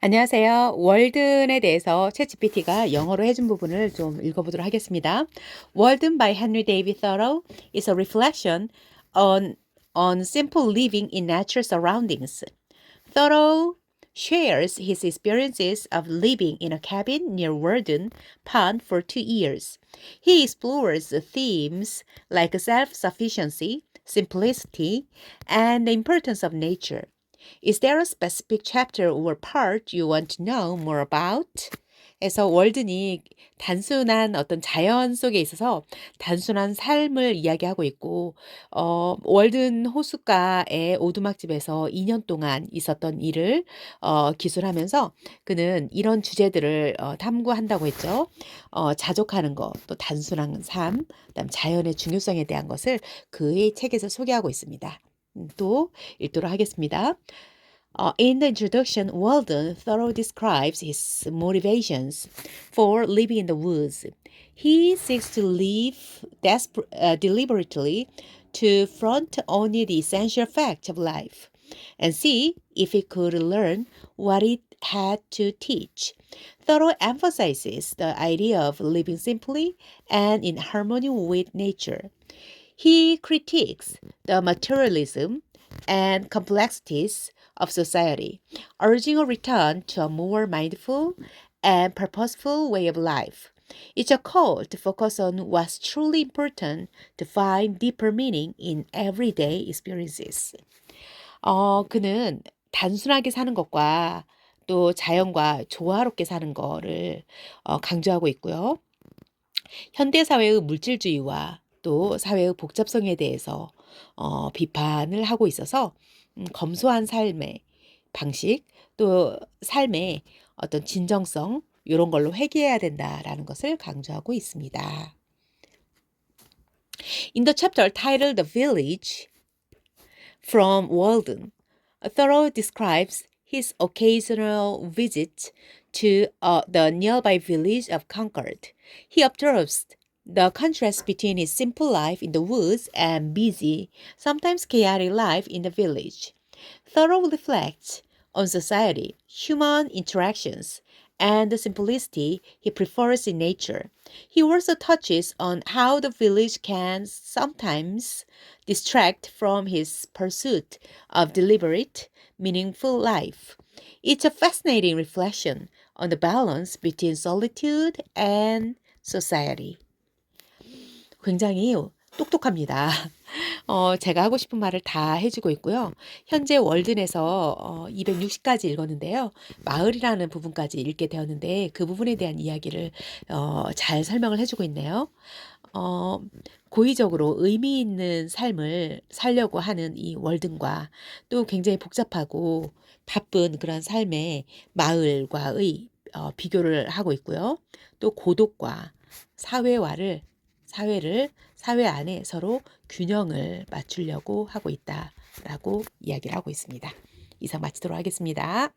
안녕하세요. 월든에 대해서 챗GPT가 영어로 해준 부분을 좀 읽어보도록 하겠습니다. Walden by Henry David Thoreau is a reflection on, on simple living in natural surroundings. Thoreau shares his experiences of living in a cabin near Walden Pond for two years. He explores themes like self-sufficiency, simplicity, and the importance of nature. Is there a specific chapter or part you want to know more about? 에서 월든이 단순한 어떤 자연 속에 있어서 단순한 삶을 이야기하고 있고, 어, 월든 호숫가의 오두막집에서 2년 동안 있었던 일을 어, 기술하면서 그는 이런 주제들을 어, 탐구한다고 했죠. 어, 자족하는 것, 또 단순한 삶, 그다음 자연의 중요성에 대한 것을 그의 책에서 소개하고 있습니다. 음, 또 읽도록 하겠습니다. Uh, in the introduction, Walden thoroughly describes his motivations for living in the woods. He seeks to live desper- uh, deliberately to front only the essential facts of life and see if he could learn what it had to teach. Thoreau emphasizes the idea of living simply and in harmony with nature. He critiques the materialism and complexities of society, urging a return to a more mindful and purposeful way of life. It's a call to focus on what's truly important to find deeper meaning in everyday experiences. 어, 그는 단순하게 사는 것과 또 자연과 조화롭게 사는 거를 어, 강조하고 있고요. 현대 사회의 물질주의와 또 사회의 복잡성에 대해서 어, 비판을 하고 있어서 음, 검소한 삶의 방식 또 삶의 어떤 진정성 이런 걸로 회귀해야 된다라는 것을 강조하고 있습니다. In the chapter titled The Village from Walden, Thoreau describes his occasional visit to uh, the nearby village of Concord. He observes the contrast between his simple life in the woods and busy, sometimes chaotic life in the village. Thoreau reflects on society, human interactions, and the simplicity he prefers in nature. He also touches on how the village can sometimes distract from his pursuit of deliberate, meaningful life. It's a fascinating reflection on the balance between solitude and society. 굉장히 똑똑합니다. 어, 제가 하고 싶은 말을 다 해주고 있고요. 현재 월든에서 어, 260까지 읽었는데요. 마을이라는 부분까지 읽게 되었는데 그 부분에 대한 이야기를 어, 잘 설명을 해주고 있네요. 어, 고의적으로 의미 있는 삶을 살려고 하는 이 월든과 또 굉장히 복잡하고 바쁜 그런 삶의 마을과의 어, 비교를 하고 있고요. 또 고독과 사회화를 사회를 사회 안에 서로 균형을 맞추려고 하고 있다라고 이야기를 하고 있습니다. 이상 마치도록 하겠습니다.